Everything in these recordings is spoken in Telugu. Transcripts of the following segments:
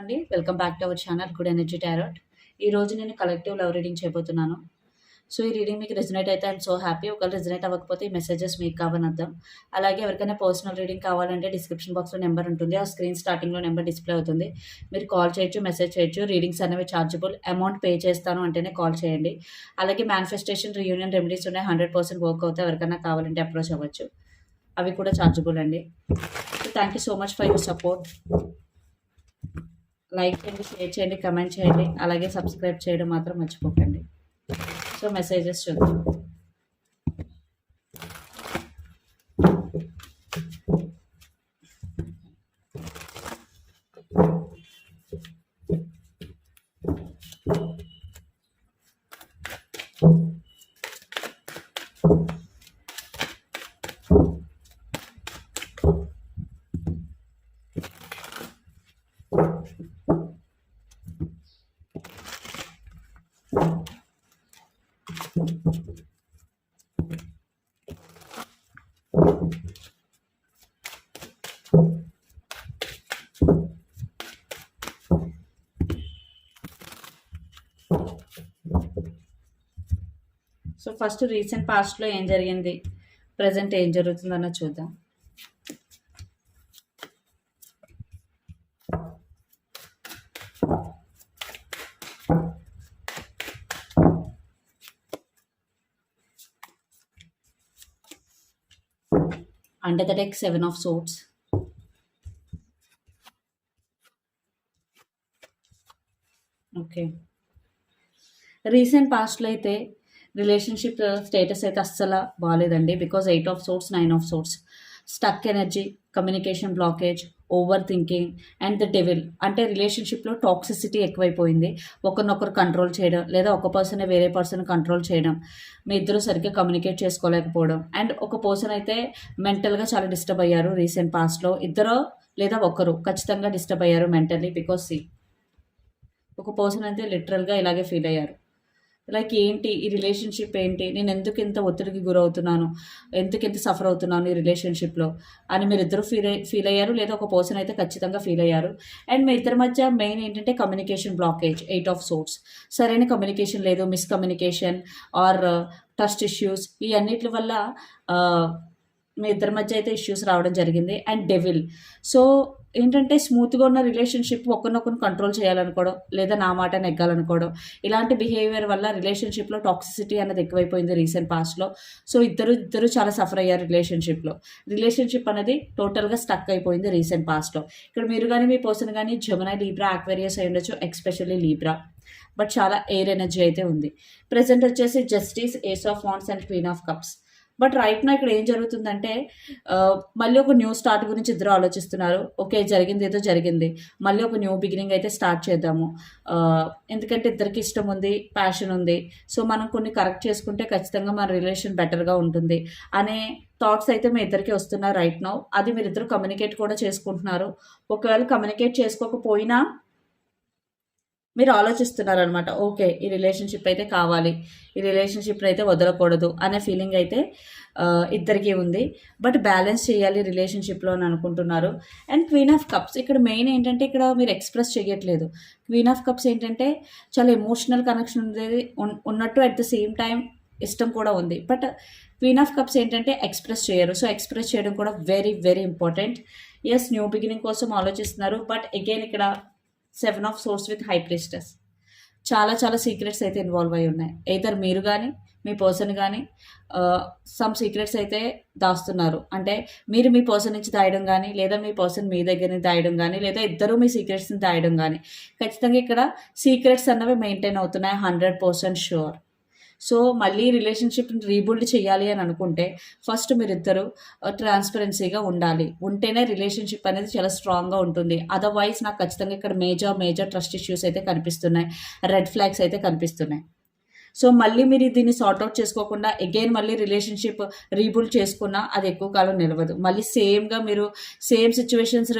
అండి. Welcome back to our channel good energy tarot. ఈ రోజు నేను కలెక్టివ్ లవ్ రీడింగ్ చేయబోతున్నాను. సో ఈ రీడింగ్ మీకు రెజినేట్ అయితే ఐమ్ సో హ్యాపీ. ఒకవేళ రెజినేట్ అవ్వకపోతే ఈ మెసేజెస్ మీకు కావని అర్థం అలాగే ఎవరికైనా పర్సనల్ రీడింగ్ కావాలంటే డిస్క్రిప్షన్ బాక్స్లో నెంబర్ ఉంటుంది. ఆ స్క్రీన్ స్టార్టింగ్లో నెంబర్ డిస్ప్లే అవుతుంది. మీరు కాల్ చేయొచ్చు మెసేజ్ చేయొచ్చు. రీడింగ్స్ అనేవి ఛార్జబుల్ అమౌంట్ పే చేస్తాను అంటేనే కాల్ చేయండి. అలాగే మేనిఫెస్టేషన్ రీయూనియన్ రెమెడీస్ ఉన్నాయి. హండ్రెడ్ పర్సెంట్ వర్క్ అవుతాయి. ఎవరికైనా కావాలంటే అప్రోచ్ అవ్వచ్చు. అవి కూడా ఛార్జబుల్ అండి. Thank you so much for your support. Like చేయండి షేర్ చేయండి కమెంట్ చేయండి. అలాగే సబ్స్క్రైబ్ చేయడం మాత్రం మర్చిపోకండి. సో మెసేజెస్ చూద్దాం. సో ఫస్ట్ రీసెంట్ పాస్ట్లో ఏం జరిగింది? ప్రజెంట్ ఏం జరుగుతుందన్న చూద్దాం. Under the deck seven of swords. Okay recent పాస్ట్లో అయితే రిలేషన్షిప్ స్టేటస్ అయితే అస్సలు బాగాలేదండి because eight of swords nine of swords. Stuck energy communication blockage overthinking and the devil. అంటే రిలేషన్షిప్లో టాక్సిసిటీ ఎక్కువైపోయింది. ఒకరినొకరు కంట్రోల్ చేయడం లేదా ఒక పర్సన్ వేరే పర్సన్ కంట్రోల్ చేయడం మీ ఇద్దరు సరిగ్గా కమ్యూనికేట్ చేసుకోలేకపోవడం. అండ్ ఒక పర్సన్ అయితే మెంటల్గా చాలా డిస్టర్బ్ అయ్యారు రీసెంట్ పాస్ట్లో ఇద్దరు లేదా ఒకరు ఖచ్చితంగా డిస్టర్బ్ అయ్యారు మెంటల్లీ బికాస్ సి. ఒక పర్సన్ అయితే లిటరల్గా ఇలాగే ఫీల్ అయ్యారు. లైక్ ఏంటి ఈ రిలేషన్షిప్ ఏంటి? నేను ఎందుకు ఇంత ఒత్తిడికి గురవుతున్నాను? ఎందుకు ఇంత సఫర్ అవుతున్నాను ఈ రిలేషన్షిప్లో? అని మీరు ఇద్దరు ఫీల్ ఫీల్ అయ్యారు లేదా ఒక పర్సన్ అయితే ఖచ్చితంగా ఫీల్ అయ్యారు. అండ్ మీ ఇద్దరి మధ్య మెయిన్ ఏంటంటే communication blockage eight of swords సరైన కమ్యూనికేషన్ లేదు మిస్కమ్యూనికేషన్ ఆర్ ట్రస్ట్ ఇష్యూస్ ఈ అన్నిటి వల్ల uh, మీ ఇద్దరి మధ్య అయితే ఇష్యూస్ రావడం జరిగింది. అండ్ డెవిల్ సో ఏంటంటే స్మూత్గా ఉన్న రిలేషన్షిప్ ఒకరినొకరిని కంట్రోల్ చేయాలనుకోవడం లేదా నా మాట నెగ్గాలనుకోవడం. ఇలాంటి బిహేవియర్ వల్ల రిలేషన్షిప్లో టాక్సిసిటీ అనేది ఎక్కువైపోయింది రీసెంట్ పాస్ట్లో సో ఇద్దరు ఇద్దరు చాలా సఫర్ అయ్యారు రిలేషన్షిప్లో రిలేషన్షిప్ అనేది టోటల్గా స్టక్ అయిపోయింది రీసెంట్ పాస్ట్లో ఇక్కడ మీరు కానీ మీ పర్సన్ కానీ జమునా లీబ్రా ఆక్వేరియస్ అయి ఉండొచ్చు ఎక్స్పెషల్లీ లీబ్రా బట్ చాలా ఎయిర్ ఎనర్జీ అయితే ఉంది. ప్రజెంట్ వచ్చేసి justice ace of wands and queen of cups but right నా ఇక్కడ ఏం జరుగుతుందంటే మళ్ళీ ఒక న్యూ స్టార్ట్ గురించి ఇద్దరు ఆలోచిస్తున్నారు. ఓకే జరిగింది ఏదో జరిగింది. మళ్ళీ ఒక న్యూ బిగినింగ్ అయితే స్టార్ట్ చేద్దాము. ఎందుకంటే ఇద్దరికి ఇష్టం ఉంది ప్యాషన్ ఉంది. సో మనం కొన్ని కరెక్ట్ చేసుకుంటే ఖచ్చితంగా మన రిలేషన్ బెటర్గా ఉంటుంది అనే థాట్స్ అయితే మీ ఇద్దరికి వస్తున్నారు రైట్ నౌ. అది మీరు ఇద్దరు కమ్యూనికేట్ కూడా చేసుకుంటున్నారు. ఒకవేళ కమ్యూనికేట్ చేసుకోకపోయినా మీరు ఆలోచిస్తున్నారనమాట ఓకే ఈ రిలేషన్షిప్ అయితే కావాలి ఈ రిలేషన్షిప్ని అయితే వదలకూడదు అనే ఫీలింగ్ అయితే ఇద్దరికి ఉంది. బట్ బ్యాలెన్స్ చేయాలి రిలేషన్షిప్లో అని అనుకుంటున్నారు. అండ్ క్వీన్ ఆఫ్ కప్స్ ఇక్కడ మెయిన్ ఏంటంటే ఇక్కడ మీరు ఎక్స్ప్రెస్ చేయట్లేదు. క్వీన్ ఆఫ్ కప్స్ ఏంటంటే చాలా ఎమోషనల్ కనెక్షన్ ఉండేది ఉన్నట్టు అట్ ద సేమ్ టైం ఇష్టం కూడా ఉంది. బట్ క్వీన్ ఆఫ్ కప్స్ ఏంటంటే ఎక్స్ప్రెస్ చేయరు. సో ఎక్స్ప్రెస్ చేయడం కూడా very very important. As new beginning కోసం ఆలోచిస్తున్నారు. బట్ అగైన్ ఇక్కడ seven of swords with high priestess. చాలా చాలా సీక్రెట్స్ అయితే ఇన్వాల్వ్ అయి ఉన్నాయి. ఎయిదర్ మీరు కానీ మీ పర్సన్ కానీ సమ్ సీక్రెట్స్ అయితే దాస్తున్నారు. అంటే మీరు మీ పర్సన్ నుంచి దాయడం కానీ లేదా మీ పర్సన్ మీ దగ్గర నుంచి దాయడం కానీ లేదా ఇద్దరు మీ సీక్రెట్స్ని దాయడం కానీ ఖచ్చితంగా ఇక్కడ సీక్రెట్స్ అన్నవి మెయింటైన్ అవుతున్నాయి హండ్రెడ్ పర్సెంట్ షూర్. సో మళ్ళీ రిలేషన్షిప్ని రీబిల్డ్ చేయాలి అని అనుకుంటే ఫస్ట్ మీరిద్దరు ట్రాన్స్పరెన్సీగా ఉండాలి. ఉంటేనే రిలేషన్షిప్ అనేది చాలా స్ట్రాంగ్గా ఉంటుంది. అదర్వైజ్ నాకు ఖచ్చితంగా ఇక్కడ మేజర్ మేజర్ ట్రస్ట్ ఇష్యూస్ అయితే కనిపిస్తున్నాయి. రెడ్ ఫ్లాగ్స్ అయితే కనిపిస్తున్నాయి. సో మళ్ళీ మీరు దీన్ని సార్ట్అవుట్ చేసుకోకుండా అగైన్ మళ్ళీ రిలేషన్షిప్ రీబుల్ చేసుకున్నా అది ఎక్కువ కాలం నిలవదు. మళ్ళీ సేమ్గా మీరు సేమ్ సిచ్యువేషన్స్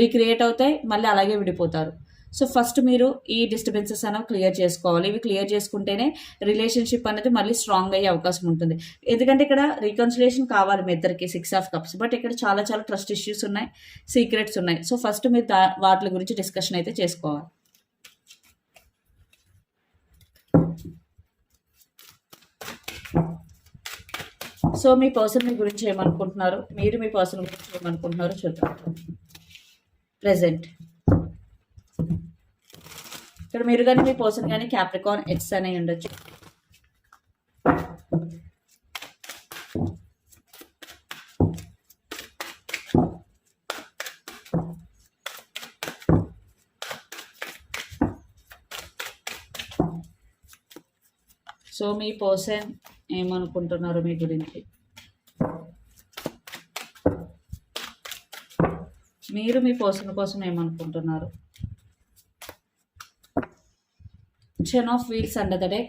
రీక్రియేట్ అవుతాయి మళ్ళీ అలాగే విడిపోతారు. సో ఫస్ట్ మీరు ఈ డిస్టర్బెన్సెస్ అనేవి క్లియర్ చేసుకోవాలి. ఇవి క్లియర్ చేసుకుంటేనే రిలేషన్షిప్ అనేది మళ్ళీ స్ట్రాంగ్ అయ్యే అవకాశం ఉంటుంది. ఎందుకంటే ఇక్కడ రీకన్సిలేషన్ కావాలి మీ ఇద్దరికి సిక్స్ ఆఫ్ కప్స్ బట్ ఇక్కడ చాలా చాలా ట్రస్ట్ ఇష్యూస్ ఉన్నాయి సీక్రెట్స్ ఉన్నాయి. సో ఫస్ట్ మీరు వాటి గురించి డిస్కషన్ అయితే చేసుకోవాలి. సో మీ పర్సన్ మీ గురించి ఏమనుకుంటున్నారు? మీరు మీ పర్సన్ గురించి ఏమనుకుంటున్నారో చూద్దాం. ప్రజెంట్ ఇక్కడ మీరు కానీ మీ పర్సన్ కానీ క్యాప్రికాన్ ఎక్స్ అనే ఉండొచ్చు. సో మీ పర్సన్ ఏమనుకుంటున్నారు మీ గురించి? మీరు మీ పర్సన్ కోసం ఏమనుకుంటున్నారు? చెన్ ఆఫ్ వీల్స్ అండర్ ద deck.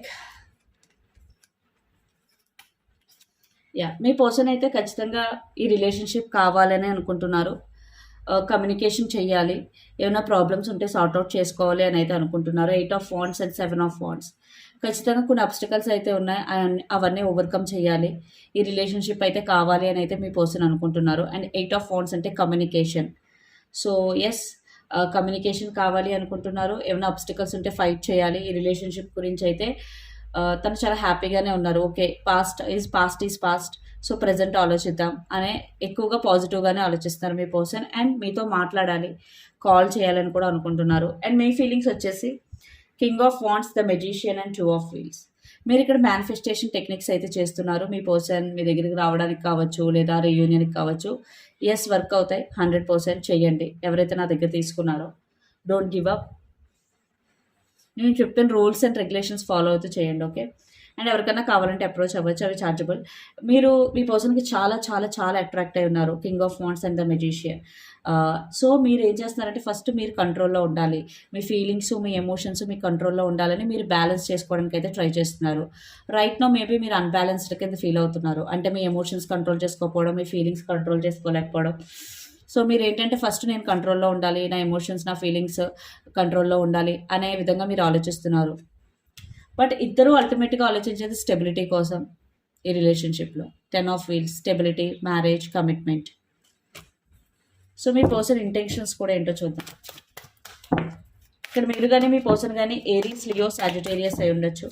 యా మీ పర్సన్ అయితే ఖచ్చితంగా ఈ రిలేషన్షిప్ కావాలని అనుకుంటున్నారు. Uh, కమ్యూనికేషన్ చేయాలి ఏమైనా ప్రాబ్లమ్స్ ఉంటే సార్ట్అవుట్ చేసుకోవాలి అని అయితే అనుకుంటున్నారు. Eight of wands and seven of wands ఖచ్చితంగా కొన్ని అబ్స్టికల్స్ అయితే ఉన్నాయి. అవన్నీ- అవన్నీ ఓవర్కమ్ చేయాలి ఈ రిలేషన్షిప్ అయితే కావాలి అని అయితే మీ పర్సన్ అనుకుంటున్నారు. అండ్ ఎయిట్ ఆఫ్ ఫాండ్స్ అంటే కమ్యూనికేషన్ సో ఎస్ కమ్యూనికేషన్ కావాలి అనుకుంటున్నారు. ఏమైనా అబ్స్టికల్స్ ఉంటే ఫైట్ చేయాలి. ఈ రిలేషన్షిప్ గురించి అయితే తను చాలా హ్యాపీగానే ఉన్నారు. Okay past is past is past so present ఆలోచిద్దాం అనే ఎక్కువగా పాజిటివ్గానే ఆలోచిస్తున్నారు మీ పర్సన్ అండ్ మీతో మాట్లాడాలి. కాల్ చేయాలని కూడా అనుకుంటున్నారు. అండ్ మీ ఫీలింగ్స్ వచ్చేసి king of wands the magician and two of wheels మీరు ఇక్కడ మేనిఫెస్టేషన్ టెక్నిక్స్ అయితే చేస్తున్నారు. మీ పర్సన్ మీ దగ్గరికి రావడానికి కావచ్చు లేదా రీయూనియన్కి కావచ్చు ఎస్ వర్క్ అవుతాయి. హండ్రెడ్ పర్సెంట్ చేయండి. ఎవరైతే నా దగ్గర తీసుకున్నారో డోంట్ గివ్ అప్ నేను చెప్పిన రూల్స్ అండ్ రెగ్యులేషన్స్ ఫాలో అవుతూ చేయండి ఓకే అండ్ ఎవరికైనా కావాలంటే అప్రోచ్ అవ్వచ్చు అవి చార్జబుల్ మీరు మీ పర్సన్కి చాలా చాలా చాలా అట్రాక్ట్ అయి ఉన్నారు. King of wands and the magician so మీరు ఏం చేస్తున్నారంటే ఫస్ట్ మీరు కంట్రోల్లో ఉండాలి. మీ ఫీలింగ్స్ మీ ఎమోషన్స్ మీ కంట్రోల్లో ఉండాలని మీరు బ్యాలెన్స్ చేసుకోవడానికి అయితే ట్రై చేస్తున్నారు. రైట్ నో మేబీ మీరు అన్బ్యాలెన్స్డ్ కింద ఫీల్ అవుతున్నారు. అంటే మీ ఎమోషన్స్ కంట్రోల్ చేసుకోకపోవడం మీ ఫీలింగ్స్ కంట్రోల్ చేసుకోలేకపోవడం. సో మీరు ఏంటంటే ఫస్ట్ నేను కంట్రోల్లో ఉండాలి నా ఎమోషన్స్ నా ఫీలింగ్స్ కంట్రోల్లో ఉండాలి అనే విధంగా మీరు ఆలోచిస్తున్నారు. బట్ ఇద్దరూ అల్టిమేట్గా ఆలోచించేది స్టెబిలిటీ కోసం ఈ రిలేషన్షిప్లో ten of wheels stability marriage commitment so me person intentions కూడా ఏంటో చూద్దాం. ఇక్కడ మీరు కానీ మీ పర్సన్ కానీ ఏరీస్ లియో సాజిటేరియస్ అయి ఉండొచ్చు.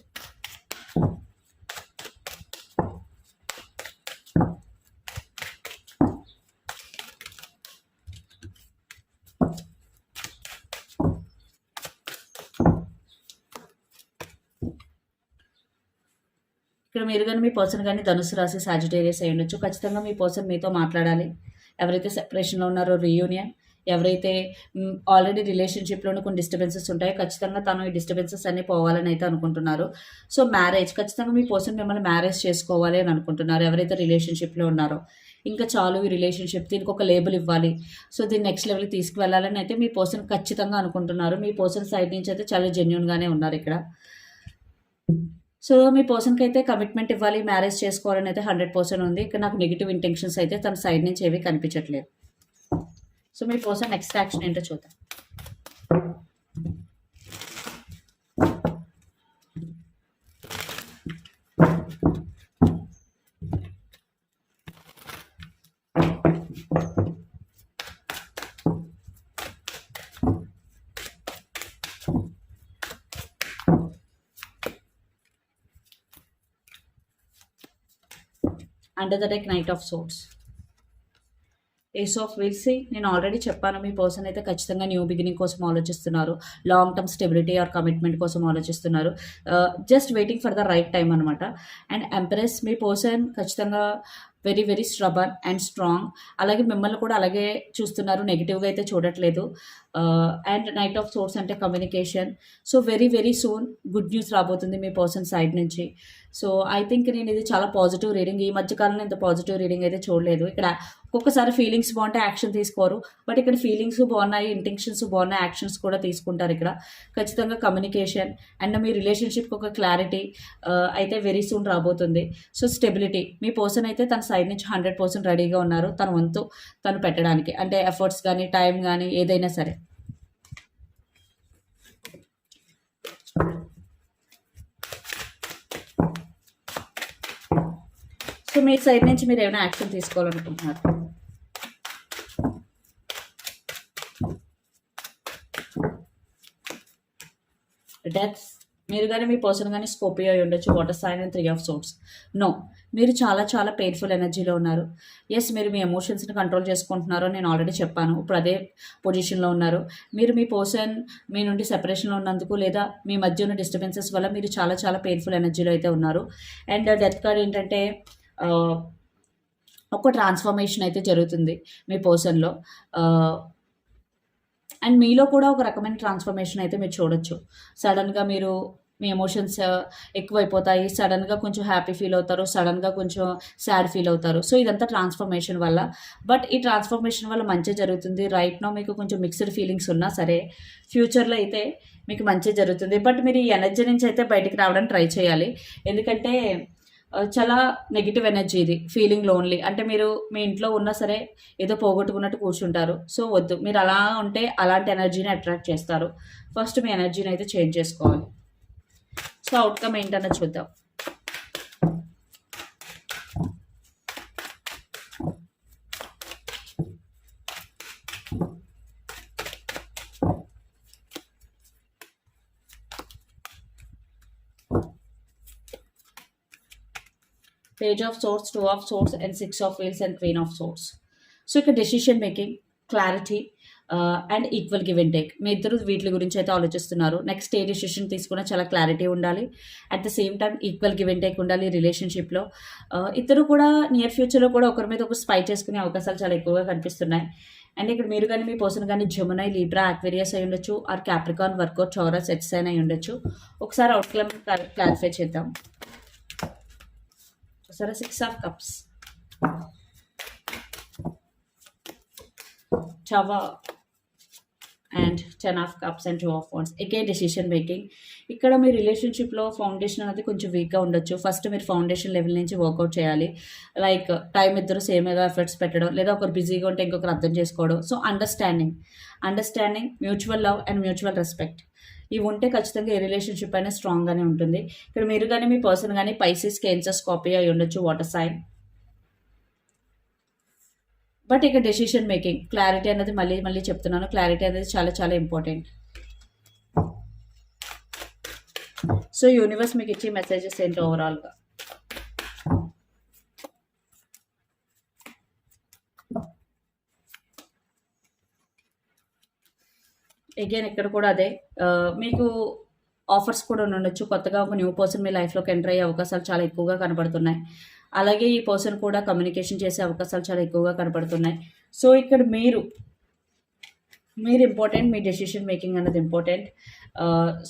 ఇక్కడ మీరు కానీ మీ పర్సన్ కానీ ధనుసు రాసి సాజిటేరియస్ అయి ఉండొచ్చు. ఖచ్చితంగా మీ పర్సన్ మీతో మాట్లాడాలి. ఎవరైతే సెపరేషన్లో ఉన్నారో రీయూనియన్ ఎవరైతే ఆల్రెడీ రిలేషన్షిప్లోనే కొన్ని డిస్టర్బెన్సెస్ ఉంటాయో ఖచ్చితంగా తను ఈ డిస్టర్బెన్సెస్ అన్నీ పోవాలని అయితే అనుకుంటున్నారు. సో మ్యారేజ్ ఖచ్చితంగా మీ పర్సన్ మిమ్మల్ని మ్యారేజ్ చేసుకోవాలి అని అనుకుంటున్నారు ఎవరైతే రిలేషన్షిప్లో ఉన్నారో. ఇంకా చాలు ఈ రిలేషన్షిప్ దీనికి ఒక లేబుల్ ఇవ్వాలి. సో దీన్ని నెక్స్ట్ లెవెల్కి తీసుకువెళ్ళాలని అయితే మీ పర్సన్ ఖచ్చితంగా అనుకుంటున్నారు. మీ పర్సన్ సైడ్ నుంచి అయితే చాలా జెన్యున్గానే ఉన్నారు ఇక్కడ. సో మీ పర్సన్కి అయితే కమిట్మెంట్ ఇవ్వాలి మ్యారేజ్ చేసుకోవాలని అయితే హండ్రెడ్ పర్సెంట్ ఉంది. ఇక్కడ నాకు నెగిటివ్ ఇంటెన్షన్స్ అయితే తన సైడ్ నుంచి ఏవి కనిపించట్లేదు. సో మీ పర్సన్ నెక్స్ట్ యాక్షన్ ఏంటో చూద్దాం. Under the deck knight of swords ace of wheels నేను ఆల్రెడీ చెప్పాను. మీ పర్సన్ అయితే ఖచ్చితంగా న్యూ బిగినింగ్ కోసం ఆలోచిస్తున్నారు. Long term stability or commitment కోసం ఆలోచిస్తున్నారు. Just waiting for the right time అనమాట అండ్ ఎంప్రెస్ మీ పర్సన్ ఖచ్చితంగా very very stubborn and strong అలాగే మిమ్మల్ని కూడా అలాగే చూస్తున్నారు. నెగిటివ్గా అయితే చూడట్లేదు. అండ్ నైట్ ఆఫ్ సోర్స్ అంటే communication so very very soon good news రాబోతుంది మీ పర్సన్ సైడ్ నుంచి. సో ఐ థింక్ నేను ఇది చాలా పాజిటివ్ రీడింగ్ ఈ మధ్యకాలంలో ఇంత పాజిటివ్ రీడింగ్ అయితే చూడలేదు. ఇక్కడ ఒక్కొక్కసారి ఫీలింగ్స్ బాగుంటే యాక్షన్ తీసుకోరు. బట్ ఇక్కడ ఫీలింగ్స్ బాగున్నాయి ఇంటెన్షన్స్ బాగున్నాయి యాక్షన్స్ కూడా తీసుకుంటారు ఇక్కడ. ఖచ్చితంగా కమ్యూనికేషన్ అండ్ మీ రిలేషన్షిప్కి ఒక క్లారిటీ అయితే వెరీ సూన్ రాబోతుంది. సో స్టెబిలిటీ మీ పర్సన్ అయితే తన సైడ్ నుంచి హండ్రెడ్ పర్సెంట్ రెడీగా ఉన్నారు తన వంతు తను పెట్టడానికి. అంటే ఎఫర్ట్స్ కానీ టైం కానీ ఏదైనా సరే. సో మీ సైడ్ నుంచి మీరు ఏమైనా యాక్షన్ తీసుకోవాలనుకుంటున్నారు? డెత్స్ మీరు కానీ మీ పర్సన్ కానీ స్కోపియో అయి ఉండొచ్చు. Water sign and three of swords no మీరు చాలా చాలా పెయిన్ఫుల్ ఎనర్జీలో ఉన్నారు. ఎస్ మీరు మీ ఎమోషన్స్ని కంట్రోల్ చేసుకుంటున్నారు నేను ఆల్రెడీ చెప్పాను. ఇప్పుడు అదే పొజిషన్లో ఉన్నారు. మీరు మీ పర్సన్ మీ నుండి సెపరేషన్లో ఉన్నందుకు లేదా మీ మధ్య ఉన్న డిస్టర్బెన్సెస్ వల్ల మీరు చాలా చాలా పెయిన్ఫుల్ ఎనర్జీలో అయితే ఉన్నారు. అండ్ డెత్ కార్డ్ ఏంటంటే ఒక ట్రాన్స్ఫర్మేషన్ అయితే జరుగుతుంది మీ పర్సన్లో అండ్ మీలో కూడా ఒక రకమైన ట్రాన్స్ఫర్మేషన్ అయితే మీరు చూడొచ్చు. సడన్గా మీరు మీ ఎమోషన్స్ ఎక్కువైపోతాయి. సడన్గా కొంచెం హ్యాపీ ఫీల్ అవుతారు. సడన్గా కొంచెం సాడ్ ఫీల్ అవుతారు. సో ఇదంతా ట్రాన్స్ఫర్మేషన్ వల్ల. బట్ ఈ ట్రాన్స్ఫర్మేషన్ వల్ల మంచి జరుగుతుంది. రైట్ నో మీకు కొంచెం మిక్స్డ్ ఫీలింగ్స్ ఉన్నా సరే ఫ్యూచర్లో అయితే మీకు మంచి జరుగుతుంది. బట్ మీరు ఈ ఎనర్జీ నుంచి అయితే బయటికి రావడానికి ట్రై చేయాలి. ఎందుకంటే చాలా నెగిటివ్ ఎనర్జీ ఇది ఫీలింగ్ లోన్లీ అంటే మీరు మీ ఇంట్లో ఉన్నా సరే ఏదో పోగొట్టుకున్నట్టు కూర్చుంటారు. సో వద్దు మీరు అలా ఉంటే అలాంటి ఎనర్జీని అట్రాక్ట్ చేస్తారు. ఫస్ట్ మీ ఎనర్జీని అయితే చేంజ్ చేసుకోవాలి. సో అవుట్కమ్ ఏంటన్నది చూద్దాం. Page of swords two of swords and six of wheels and queen of swords so ఇక్కడ decision making clarity and equal give and take మీ ఇద్దరు వీటి గురించి అయితే ఆలోచిస్తున్నారు. నెక్స్ట్ ఏ డెసిషన్ తీసుకున్నా చాలా క్లారిటీ ఉండాలి. At the same time equal give and take ఉండాలి రిలేషన్షిప్లో uh, ఇద్దరు కూడా నియర్ ఫ్యూచర్లో కూడా ఒకరి మీద ఒకరు స్పై చేసుకునే అవకాశాలు చాలా ఎక్కువగా కనిపిస్తున్నాయి. అండ్ ఇక్కడ మీరు కానీ మీ పర్సన్ కానీ జమునై లీబ్రా అక్వేరియస్ అయి ఉండొచ్చు ఆర్ క్యాప్రికాన్ వర్కౌట్ చౌరస్ ఎక్సైన్ అయి ఉండొచ్చు. ఒకసారి అవుట్కమ్ క్లారిఫై చేద్దాం. Sonra six of cups. Tower and 10 half cups and two of wands. Again, decision making. ఇక్కడ మీ రిలేషన్షిప్లో ఫౌండేషన్ అనేది కొంచెం వీక్గా ఉండొచ్చు. ఫస్ట్ మీరు ఫౌండేషన్ లెవెల్ నుంచి వర్కౌట్ చేయాలి. లైక్ టైం ఇద్దరు సేమ్గా ఎఫర్ట్స్ పెట్టడం లేదా ఒకరు బిజీగా ఉంటే ఇంకొకరు అర్థం చేసుకోవడం. So understanding understanding mutual love and mutual respect ఇవి ఉంటే ఖచ్చితంగా ఏ రిలేషన్షిప్ అయినా స్ట్రాంగ్గానే ఉంటుంది. ఇక్కడ మీరు కానీ మీ పర్సన్ కానీ పైసెస్ కేన్సర్స్ కాపీ అయి ఉండొచ్చు వాటర్ సైన్ బట్ ఇక డెసిషన్ మేకింగ్ క్లారిటీ అనేది మళ్ళీ మళ్ళీ చెప్తున్నాను. క్లారిటీ అనేది చాలా చాలా ఇంపార్టెంట్ సో యూనివర్స్ మీకు ఇచ్చే మెసేజెస్ ఏంటి ఓవరాల్గా అగైన్ ఇక్కడ కూడా అదే. మీకు ఆఫర్స్ కూడా ఉండొచ్చు. కొత్తగా ఒక న్యూ పర్సన్ మీ లైఫ్లోకి ఎంటర్ అయ్యే అవకాశాలు చాలా ఎక్కువగా కనబడుతున్నాయి. అలాగే ఈ పర్సన్ కూడా కమ్యూనికేషన్ చేసే అవకాశాలు చాలా ఎక్కువగా కనబడుతున్నాయి. సో ఇక్కడ మీరు మీరు ఇంపార్టెంట్ మీ డెసిషన్ మేకింగ్ అనేది ఇంపార్టెంట్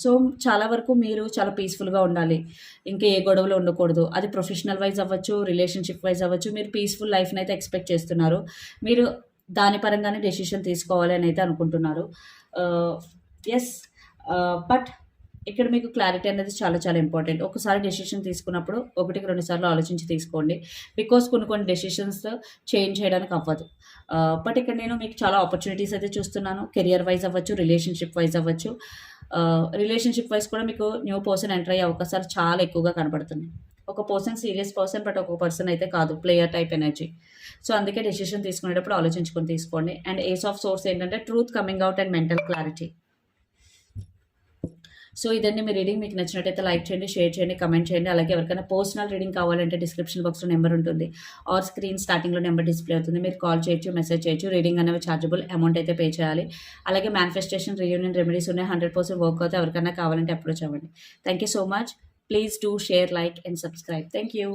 సో చాలా వరకు మీరు చాలా పీస్ఫుల్గా ఉండాలి. ఇంకా ఏ గొడవలు ఉండకూడదు. అది ప్రొఫెషనల్ వైజ్ అవ్వచ్చు రిలేషన్షిప్ వైజ్ అవ్వచ్చు. మీరు పీస్ఫుల్ లైఫ్ని అయితే ఎక్స్పెక్ట్ చేస్తున్నారు. మీరు దాని పరంగానే డెసిషన్ తీసుకోవాలి అని అయితే అనుకుంటున్నారు. ఎస్ బట్ ఇక్కడ మీకు క్లారిటీ అనేది చాలా చాలా ఇంపార్టెంట్ ఒకసారి డెసిషన్ తీసుకున్నప్పుడు ఒకటికి రెండు సార్లు ఆలోచించి తీసుకోండి. బికాస్ కొన్ని కొన్ని డెసిషన్స్ చేంజ్ చేయడానికి అవ్వదు. బట్ ఇక్కడ నేను మీకు చాలా ఆపర్చునిటీస్ అయితే చూస్తున్నాను. కెరియర్ వైజ్ అవ్వచ్చు రిలేషన్షిప్ వైజ్ అవ్వచ్చు. రిలేషన్షిప్ వైజ్ కూడా మీకు న్యూ పర్సన్ ఎంటర్ అయ్యే అవకాశాలు చాలా ఎక్కువగా కనబడుతున్నాయి. ఒక పర్సన్ సీరియస్ పర్సన్ బట్ ఒక పర్సన్ అయితే కాదు. ప్లేయర్ టైప్ ఎనర్జీ సో అందుకే డెసిషన్ తీసుకునేటప్పుడు ఆలోచించుకొని తీసుకోండి. అండ్ ఏస్ ఆఫ్ సోర్స్ ఏంటంటే truth coming out and mental clarity so ఇదండి మీ రీడింగ్ మీకు నచ్చినట్టయితే లైక్ చేయండి షేర్ చేయండి కమెంట్ చేయండి. అలాగే ఎవరికైనా పర్సనల్ రీడింగ్ కావాలంటే డిస్క్రిప్షన్ బాక్స్లో నెంబర్ ఉంటుంది. ఆర్ స్క్రీన్ స్టార్టింగ్లో నెంబర్ డిస్ప్లే అవుతుంది. మీరు కాల్ చేయొచ్చు మెసేజ్ చేయొచ్చు. రీడింగ్ అనేవి ఛార్జబుల్ అమౌంట్ అయితే పే చేయాలి. అలాగే మేనిఫెస్టేషన్ రీయూనియన్ రెమెడీస్ ఉన్నాయి. హండ్రెడ్ పర్సెంట్ వర్క్ అవుతాయి. ఎవరికైనా కావాలంటే అప్రోచ్ అవ్వండి. Thank you so much please do share like and subscribe thank you